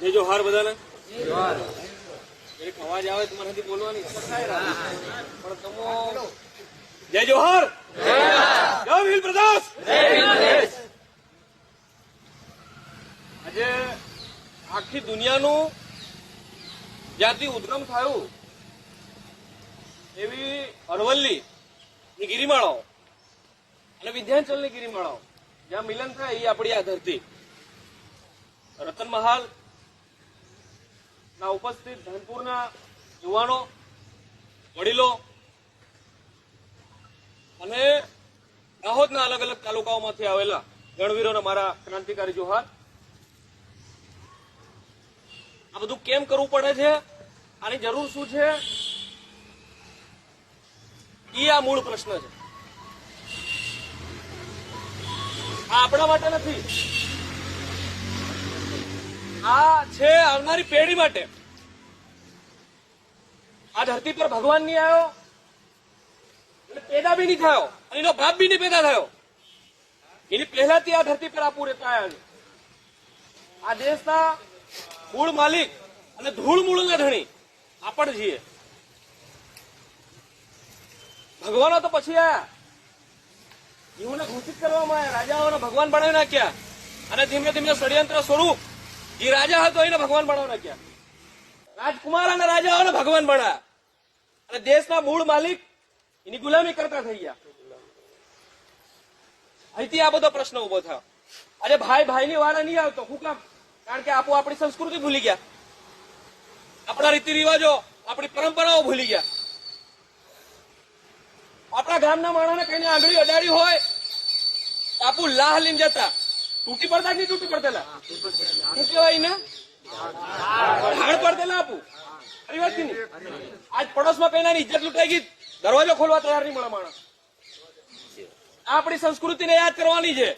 જય જોહાર બધાને. એક અવાજ આવે તો મારાથી બોલવાની. પણ તમો જય જોહાર જય ભીલ પ્રદેશ. આજે આખી દુનિયાનું જ્યાંથી ઉદ્ગમ થયું એવી અરવલ્લી ની ગિરિમાળાઓ અને વિંધ્યાચલની ગિરિમાળાઓ જ્યાં મિલન થાય એ આપણી આ ધરતી. રતન મહાલ ના ઉપસ્થિત ધનપુરના યુવાનો, વડીલો અને દાહોદના અલગ અલગ તાલુકાઓમાંથી આવેલા ગણવીરોને મારા ક્રાંતિકારી જોહાર. આ બધું કેમ કરવું પડે છે? આની જરૂર શું છે? એ આ મૂળ પ્રશ્ન છે. આ આપણા માટે નથી. આ છે, આવનારી પેઢી માટે. આ ધરતી પર ભગવાન નહીં આવ્યો, એટલે પેદા બી નહીં થયો, અને એનો બાપ બી નહીં પેદા થયો. એની પહેલાથી આ ધરતી પર આ પૂરે આવ્યા આ દેશના મૂળ માલિક અને ધૂળ મૂળના ધણી, આપણ છીએ. ભગવાનો તો પછી આ જીવને ઘોષિત કરવામાં આવ્યા રાજાઓને ભગવાન બનાવી નાખ્યા. અને ધીમે ધીમે ષડયંત્ર સ્વરૂપ જે રાજા હતો, એને ભગવાન બનાવી નાખ્યા. રાજકુમાર અને રાજાઓને ભગવાન બનાવ્યા અને દેશના મૂળ માલિક એની ગુલામી કરતા થઈ ગયા. અહીંથી આ બધો પ્રશ્ન ઊભો થયો. આજે ભાઈ ભાઈની વાળા નહીં આવતો. હું કામ? કારણ કે આપો આપણી સંસ્કૃતિ ભૂલી ગયા. આપણા રીતિ રિવાજો, આપણી પરંપરાઓ ભૂલી ગયા. આપણા ગામના માણસને કઈને આંગળી અડાડી હોય આપુ લાહ લીમ જતા. તૂટી પડતા કે તૂટી પડતેલા? શું કહેવાય ને ઢાળ પડતેલા આપું. ખરી વાત નહીં આજ પડોશમાં કઈ ઇજ્જત લૂંટાઈ ગઈ. દરવાજો ખોલવા તૈયાર નહીં મળે માણસ. આપણી સંસ્કૃતિને યાદ કરવાની છે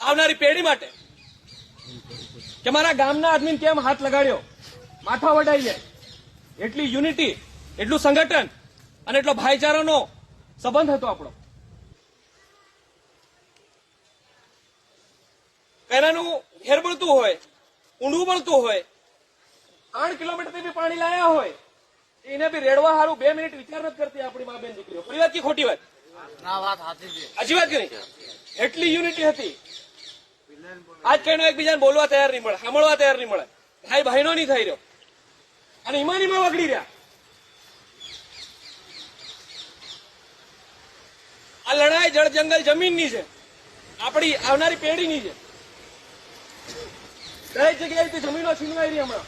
આવનારી પેઢી માટે. કે મારા ગામના આદમીને કેમ હાથ લગાડ્યો? માથા વડાઈ જાય એટલી યુનિટી, એટલું સંગઠન અને એટલો ભાઈચારાનો સંબંધ હતો આપણો. પહેલાનું ઘેર બળતું હોય ઊંડું બળતું હોય આઠ કિલોમીટરથી બી પાણી લાયા હોય એને બી રેડવા હારું બે મિનિટ વિચાર નથી કરતી આપણી મા બેન દીકરીઓ. ખરી વાત કે ખોટી વાત? હજી વાત સાચી છે. સાચી વાત કે નહીં એટલી યુનિટી હતી. આજ કઈ એકબીજાને બોલવા તૈયાર નહીં મળે સાંભળવા તૈયાર નહીં મળે. ભાઈ ભાઈનો નહીં થઈ રહ્યો. અને ઈમાનીમાં વગડી રહ્યા. આ લડાઈ જળ જંગલ જમીનની છે. આપણી આવનારી પેઢીની છે. દરેક જગ્યાએથી જમીનો છીનવાઈ રહી હમણાં?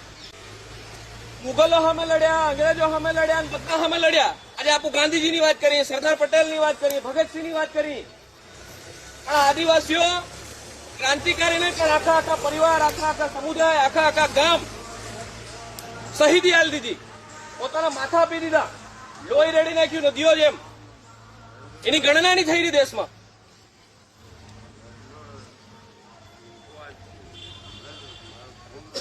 મુગલો સામે લડ્યા, અંગ્રેજો સામે લડ્યા અને બધા સામે લડ્યા. આજે આપુ ગાંધીજીની વાત કરીએ, સરદાર પટેલની વાત કરીએ, ભગતસિંહની વાત કરી પણ આદિવાસીઓ ક્રાંતિકારી નહીં આખા આખા પરિવાર, આખા આખા સમુદાય, આખા આખા ગામ શહીદી આલી દીધી. પોતાના માથા આપી દીધા. લોહી રેડી નાખ્યું, નદીઓ જેમ. એની ગણના નહીં થઈ રહી દેશમાં.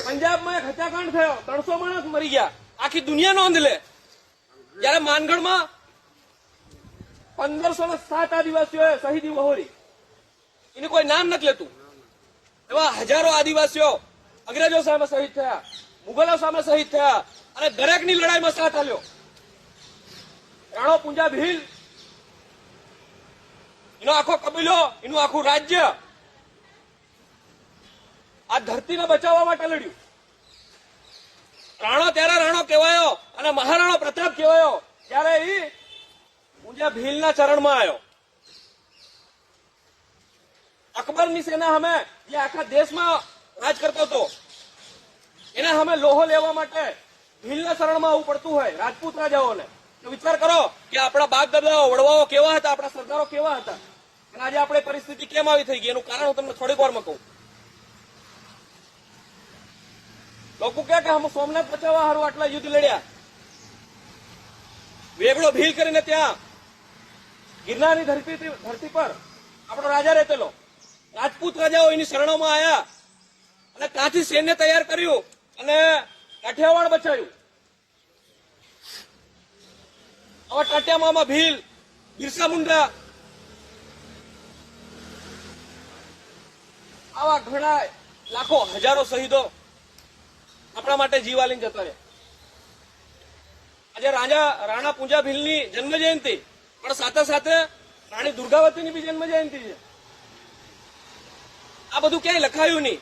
પંજાબમાં એક હત્યાકાંડ થયો. ત્રણસો માણસ મરી ગયા. આખી દુનિયા નોંધ લે. જયારે માનગઢમાં પંદરસો ને સાત આદિવાસીઓએ શહીદી વહોરી. એનું કોઈ નામ નથી લેતું. એવા હજારો આદિવાસીઓ અંગ્રેજો સામે શહીદ થયા મુગલો સામે શહીદ થયા અને દરેકની લડાઈમાં સાથ આવ્યો રાણો પુંજા ભીલ એનો આખો કબીલો, એનું આખું રાજ્ય આ ધરતીને બચાવવા માટે લડ્યું. રાણો ત્યારે રાણો કહેવાયો અને મહારાણો પ્રતાપ કહેવાયો. ત્યારે એ પૂંજા ભીલના ચરણમાં આવ્યો. અકબરની સેના અમે જે આખા દેશમાં રાજ કરતો હતો. એને અમે લોહો લેવા માટે ભીલના શરણમાં આવવું પડતું હોય, રાજપૂત રાજાઓને. તો વિચાર કરો કે આપણા બાપ દાદાઓ વડવાઓ કેવા હતા, આપણા સરદારો કેવા હતા? અને આજે આપણે પરિસ્થિતિ કેમ આવી થઈ ગઈ? એનું કારણ હું તમને થોડીક વારમાં કહું લોકો કહે કે અમે સોમનાથ બચાવવા હારું આટલા યુદ્ધ લડ્યા. વેગડો ભીલ કરીને ત્યાં ગિરનારની ધરતી ધરતી પર આપણો રાજા રહેતેલો. રાજપૂત રાજાઓ એની શરણોમાં આવ્યા અને ત્યાંથી સૈન્ય તૈયાર કર્યું અને કાઠિયાવાડ બચાવ્યું. હવે ટાટિયામામાં ભીલ, બિરસા મુંડા, આવા ઘણા લાખો હજારો શહીદો આપણા માટે જીવ આલીને જતા રહ્યા આજે રાજા રાણા પૂંજા ભીલની જન્મ જયંતિ પણ સાથે સાથે રાણી દુર્ગાવતીની બી જન્મ જયંતિ છે. આ બધું ક્યાંય લખાયું નહીં.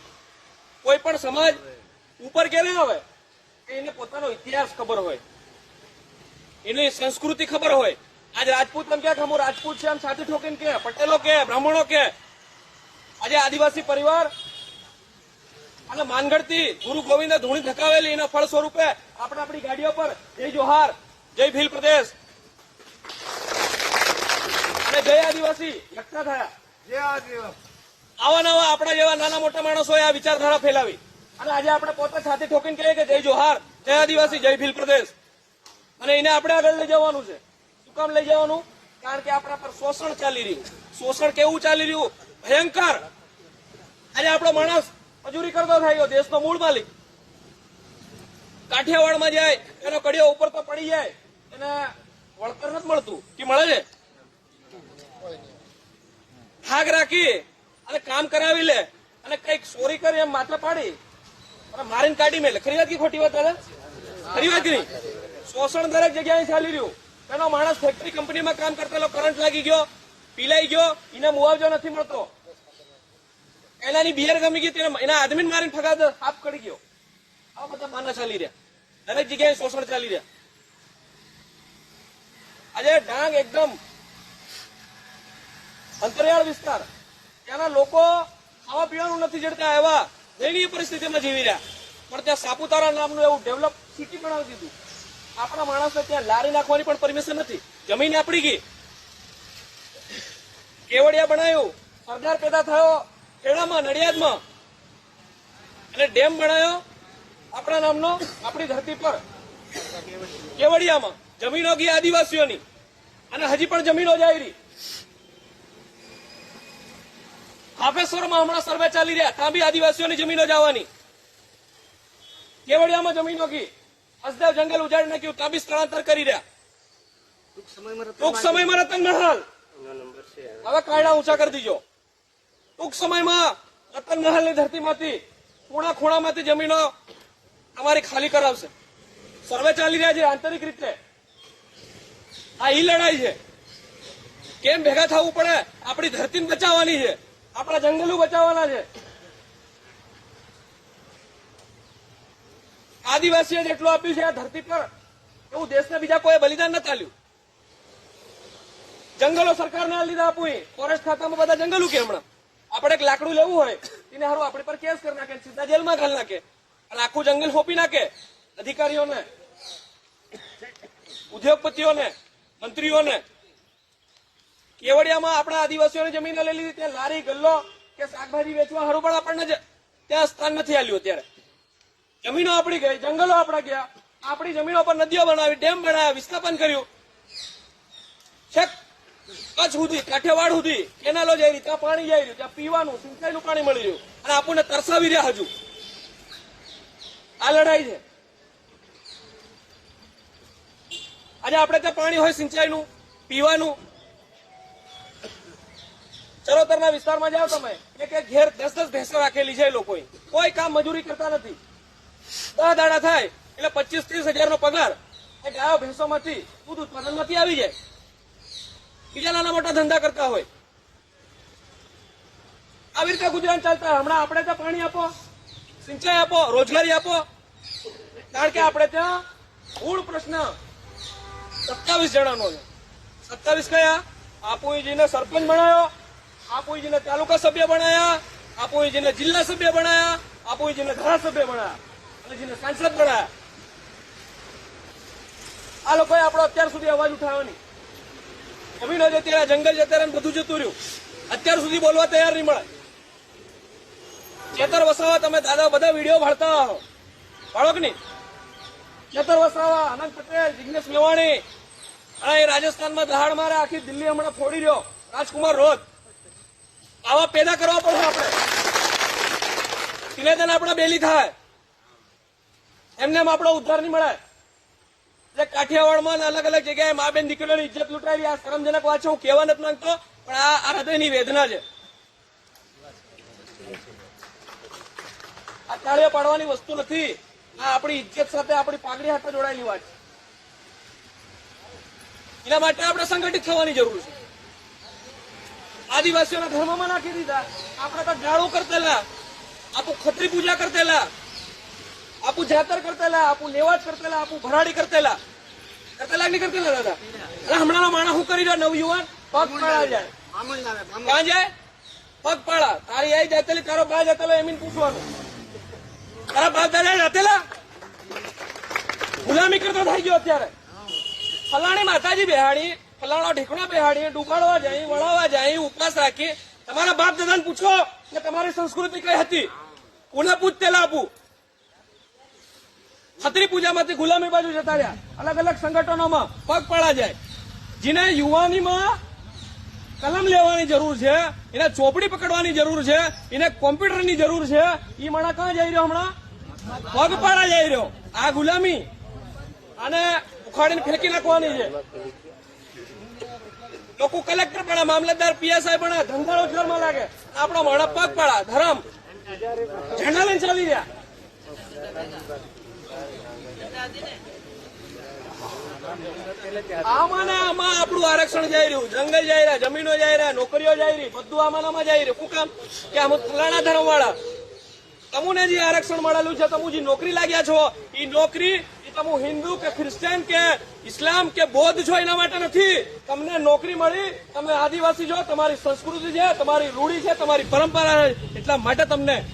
કોઈ પણ સમાજ ઉપર કે નહીં આવે કે એને પોતાનો ઇતિહાસ ખબર હોય, એની સંસ્કૃતિ ખબર હોય. આજ રાજપૂત એમ ક્યાં હું રાજપૂત છે આમ સાથે ઠોકીને કે, પટેલો કે, બ્રાહ્મણો કે. આજે આદિવાસી પરિવાર અને માનગઢથી ગુરુ ગોવિંદ ધૂણી ધકાવેલી એના ફળ સ્વરૂપે આપણે આપણી ગાડીઓ પર જય જોહાર. જય ભીલ પ્રદેશ. અને જય આદિવાસી. લખતા થયા. આવા નવા આપણા જેવા નાના મોટા માણસોએ આ વિચારધારા ફેલાવી. અને આજે આપણે પોતે સાથે ઠોકીને કહીએ કે જય જોહાર જય આદિવાસી જય ભીલ પ્રદેશ. અને એને આપણે આગળ લઈ જવાનું છે. શું કામ લઈ જવાનું? કારણ કે આપણા પર શોષણ ચાલી રહ્યું. શોષણ કેવું ચાલી રહ્યું? ભયંકર. આજે આપણો માણસ મજૂરી કરતો થાય દેશનો મૂળ માલિક. કાઠિયાવાડમાં જાય, એનો કડિયો ઉપર તો પડી જાય, એને વળતર નથી મળતું. કે મળે છે? થાક રાખી અને કામ કરાવી લે અને કંઈક ચોરી કરી એમ માત્ર પાડી. અને મારીને કાઢી મેલે. ખરી વાત કે ખોટી વાત દાદા? ખરી વાત નહીં? શોષણ દરેક જગ્યાએ ચાલી રહ્યું. એનો માણસ ફેક્ટરી કંપનીમાં કામ કરતા કરંટ લાગી ગયો, પીલાઈ ગયો, એને મુઆવજો નથી મળતો. એનાની બિયર ગમી ગઈ તેને એના આદમીને મારીને ફગાદ હાફ કરી ગયો. આવા બધા માના ચાલી રહ્યા. દરેક જગ્યાએ શોષણ ચાલી રહ્યા. આજે ડાંગ એકદમ અંતરિયાળ વિસ્તાર. ત્યાંના લોકો ખાવા પીવાનું નથી જડતા એવા દયનીય પરિસ્થિતિમાં જીવી રહ્યા. પણ ત્યાં સાપુતારા નામનું એવું ડેવલપ સિટી બનાવી દીધું. આપણા માણસને ત્યાં લારી નાખવાની પણ પરમિશન નથી. જમીન આપડી ગઈ. કેવડિયા બનાવ્યું સરદાર પેદા થયો. ખેડામાં નડિયાદમાં. અને ડેમ બનાવ્યો આપણા નામનો આપણી ધરતી પર. કેવડિયામાં. જમીનો ગઈ આદિવાસીઓની. અને હજી પણ જમીનો જાય રહી. હાફેશ્વરમાં હમણાં સર્વે ચાલી રહ્યા. ત્યાં બી આદિવાસીઓની જમીનો જવાની કેવડિયામાં જમીનો ગઈ. હસદેવ જંગલ ઉજાડી નાખ્યું. ત્યાં બી સ્થળાંતર કરી રહ્યા. ટૂંક સમયમાં રતન મહાલ. હવે કાયડા ઊંચા કરી દીજો. ટૂંક સમયમાં રતન મહેલની ધરતીમાંથી ખૂણા ખૂણામાંથી જમીનો અમારી ખાલી કરાવશે. સર્વે ચાલી રહ્યા છે આંતરિક રીતે. આ ઈ લડાઈ છે. કેમ ભેગા થવું પડે? આપણી ધરતીને બચાવવાની છે. આપણા જંગલો બચાવવાના છે. આદિવાસીએ જેટલું આપ્યું છે આ ધરતી પર, એવું દેશને બીજા કોઈ બલિદાન નથી ચાલ્યું જંગલો સરકારને લીધા આપવું ફોરેસ્ટ ખાતામાં બધા જંગલો કે હમણાં. આપણે એક લાકડું લેવું હોય, એને હારું આપણી પર કેસ કરી નાખે, સીધા જેલમાં ઘાલ નાખે. આખું જંગલ સોંપી નાખે, અધિકારીઓને, ઉદ્યોગપતિઓને, મંત્રીઓને. કેવડિયામાં આપણા આદિવાસીઓને જમીન લઈ લીધી ત્યાં લારી, ગલ્લો કે શાકભાજી વેચવા હારું પણ આપણને ત્યાં સ્થાન નથી આલ્યું અત્યારે. જમીનો આપણી ગઈ, જંગલો આપણા ગયા. આપણી જમીનો પર નદીઓ બનાવી, ડેમ બનાવ્યા, વિસ્થાપન કર્યું. છેક કચ્છ સુધી, કાઠિયાવાડ સુધી, કેનાલો જઈ રહી ત્યાં પાણી જઈ રહ્યું, ત્યાં પીવાનું, સિંચાઈનું પાણી મળી રહ્યું. અને આપણને તરસાવી રહ્યા હજુ. આ લડાઈ છે. આજે આપણે ત્યાં પાણી હોય સિંચાઈનું, પીવાનું. ચરોતરના વિસ્તારમાં જાઓ તમે. એક એક ઘેર દસ દસ ભેંસો રાખેલી છે લોકોએ. કોઈ કામ મજૂરી કરતા નથી. દસ દાડા થાય, એટલે પચીસ ત્રીસ હજાર નો પગાર. એ ગાયો ભેંસોમાંથી દૂધ ઉત્પાદનમાંથી આવી જાય. બીજા નાના મોટા ધંધા કરતા હોય. આવી રીતે ગુજરાત ચાલતા હોય. હમણાં આપણે ત્યાં પાણી આપો, સિંચાઈ આપો, રોજગારી આપો. કારણ કે આપણે ત્યાં મૂળ પ્રશ્ન સત્તાવીસ જણાનો છે. સત્તાવીસ કયા? આપુજીને સરપંચ બનાવ્યો આપુજીને તાલુકા સભ્ય બનાયા, આપુજીને જિલ્લા સભ્ય બનાયા, આપુજીને ધારાસભ્ય બનાયા અને જેને સાંસદ બનાયા. આ લોકોએ આપણો અત્યાર સુધી અવાજ ઉઠાવવાની જમીનો જતી રહ્યા જંગલ જતા રહ્યા બધું જતું રહ્યું. અત્યાર સુધી બોલવા તૈયાર નહીં મળે. ચેતર વસાવા તમે દાદા બધા વીડિયો ભાળતા હો. ભાળો કે નહીં. ચેતર વસાવા, આનંદ પટેલ, જિગ્નેશ મેવાણી. અને એ રાજસ્થાનમાં દહાડ મારે આખી દિલ્હી હમણાં ફોડી રહ્યો. રાજકુમાર રોજ. આવા પેદા કરવા પડશે આપણે. સિનેધન આપણા બેલી થાય. એમને આપણો ઉદ્ધાર નહીં મળે. એટલે કાઠિયાવાડમાં અલગ અલગ જગ્યાએ મા બેન દીકરીઓની ઇજ્જત લૂંટાવી, આ શરમજનક વાત છે, હું કહેવા નથી માંગતો, પણ આ આ હૃદયની વેદના છે. આ તાળીઓ પાડવાની વસ્તુ નથી. આ આપણી ઇજ્જત સાથે આપણી પાઘડી હાથે જોડાયેલી વાત છે. એના માટે આપણે સંગઠિત થવાની જરૂર છે. આદિવાસીઓના ધર્મમાં નાખી દીધા. આપણે તો ગાળો કરતેલા. આપુ ખત્રી પૂજા કરતેલા. આપુ જાતર કરતેલા આપુ લેવાટ કરતેલા આપુ ભરાડી કરતેલા. કરતેલા નહીં કરતેલા દાદા? અને હમણાંનો માણસ શું કરી રહ્યો? નવયુવાન પગ પાળા જાય. ક્યાં જાય? પગ પાળા તારી આઈ જાતેલી તારો બા જાતેલો એમીન પૂછવાનું. તારા બાપ દાદા જાતેલા? ગુલામી કરતો થઈ ગયો અત્યારે. ફલાણી માતાજી બેહાડી ફલાણો ઢીકણો બેહાડી ડુબાડવા જાય વળાવવા જાય ઉપવાસ રાખી. તમારા બાપ દાદાને પૂછો કે તમારી સંસ્કૃતિ કઈ હતી? કોને પૂછતેલા આપું? છત્રી પૂજામાંથી ગુલામી બાજુ જતા રહ્યા. અલગ અલગ સંગઠનોમાં પગ પડા જાય. જેને યુવાનીમાં કલમ લેવાની જરૂર છે, એને ચોપડી પકડવાની જરૂર છે, એને કોમ્પ્યુટરની જરૂર છે એ માણા ક્યાં જઈ રહ્યો હમણાં? પગ પાડા જઈ રહ્યો. આ ગુલામી આને ઉખાડીને ફેંકી નાખવાની છે. લોકો કલેક્ટર પણ મામલતદાર પીએસઆઈ પણ ધંધા રોજગારમાં લાગે. આપણો માણસ પગપાળા ધરમ. ઝંડા ચાલી રહ્યા. આમાં આમાં આપણું આરક્ષણ જઈ રહ્યું. જંગલ જઈ રહ્યા, જમીનો જઈ રહ્યા, નોકરીઓ જઈ રહી, બધું આમાં આમાં જઈ રહ્યું. શું કામ? કે આમ ફલાણા ધર્મ તમુને જે આરક્ષણ મળેલું છે તમે જે નોકરી લાગ્યા છો. એ નોકરી એ તમે હિન્દુ કે ક્રિશ્ચિયન કે ઇસ્લામ કે બૌદ્ધ છો, એના માટે નથી. તમને નોકરી મળી, તમે આદિવાસી છો, તમારી સંસ્કૃતિ છે, તમારી રૂઢી છે, તમારી પરંપરા છે, એટલા માટે તમને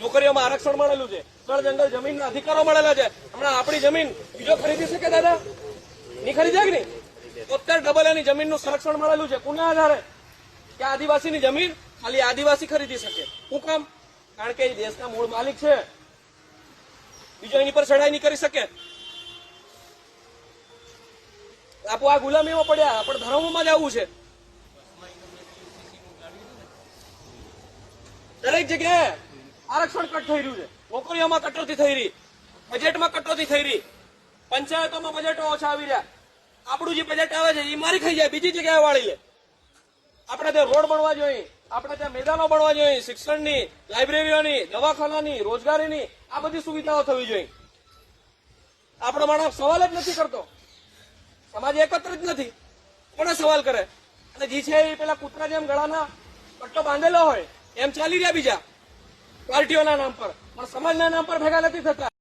નોકરીઓમાં આરક્ષણ મળેલું છે. સ્થળ જંગલ જમીનના અધિકારો મળેલા છે. હમણાં આપણી જમીન બીજો ખરીદી શકે દાદા? નહીં ખરીદે કે નહીં? તોતેર ડબલ એની જમીનનું સંરક્ષણ મળેલું છે. કોના આધારે? કે આદિવાસીની જમીન ખાલી આદિવાસી ખરીદી શકે. હું કામ? કારણ કે દેશના મૂળ માલિક છે. બીજો એની પર ચઢાઈ નહીં કરી શકે. આપો આ ગુલામીમાં પડ્યા આપણે ધર્મમાં જ આવવું છે. દરેક જગ્યાએ આરક્ષણ કટ થઈ રહ્યું છે. નોકરીઓમાં કટોતી થઈ રહી. બજેટમાં કટોતી થઈ રહી. પંચાયતોમાં બજેટો ઓછા આવી રહ્યા. આપણું જે બજેટ આવે છે એ મારી ખાઈ જાય, બીજી જગ્યાએ વાળી લે. આપણે ત્યાં રોડ બનવા જોઈએ. આપણે ત્યાં મેદાનો બનવા જોઈએ. શિક્ષણની, લાઇબ્રેરીઓની, દવાખાનાની, રોજગારીની, આ બધી સુવિધાઓ થવી જોઈએ. આપણો માણસ સવાલ જ નથી કરતો. સમાજ એકત્ર જ નથી. કોને સવાલ કરે? અને જે છે એ પેલા કૂતરા જેમ ગળાના પટ્ટો બાંધેલો હોય, એમ ચાલી રહ્યા બીજા. પાર્ટીઓના નામ પર. પણ સમાજના નામ પર ભેગા નથી થતા.